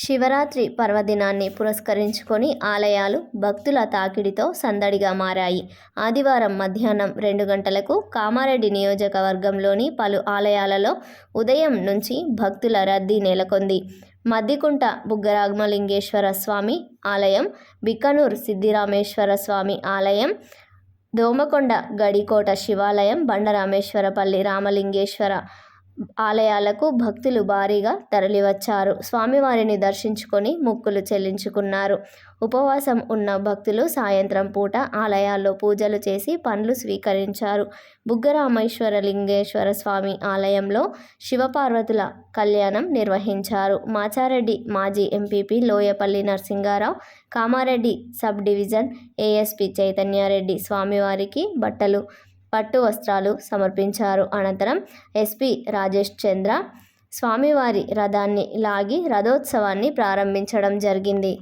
శివరాత్రి పర్వదినాన్ని పురస్కరించుకొని ఆలయాలు భక్తుల తాకిడితో సందడిగా మారాయి. ఆదివారం మధ్యాహ్నం రెండు గంటలకు కామారెడ్డి నియోజకవర్గంలోని పలు ఆలయాలలో ఉదయం నుంచి భక్తుల రద్దీ నెలకొంది. మద్దికుంట బుగ్గరాగమలింగేశ్వర స్వామి ఆలయం బిక్కనూర్ సిద్ధిరామేశ్వర స్వామి ఆలయం దోమకొండ గడికోట శివాలయం బండరామేశ్వరపల్లి రామలింగేశ్వర ఆలయాలకు భక్తులు భారీగా తరలివచ్చారు. స్వామివారిని దర్శించుకొని మొక్కులు చెల్లించుకున్నారు. ఉపవాసం ఉన్న భక్తులు సాయంత్రం పూట ఆలయాల్లో పూజలు చేసి పండ్లు స్వీకరించారు. బుగ్గరామేశ్వర లింగేశ్వర స్వామి ఆలయంలో శివపార్వతుల కళ్యాణం నిర్వహించారు. మాచారెడ్డి మాజీ MPP Loyapalli Narasinga Rao Kamareddy sub division ASP Chaitanya Reddy స్వామివారికి బట్టలు పట్టు వస్త్రాలు సమర్పించారు. అనంతరం ఎస్పి రాజేష్ చంద్ర స్వామివారి రథాన్ని లాగి రథోత్సవాన్ని ప్రారంభించడం జరిగింది.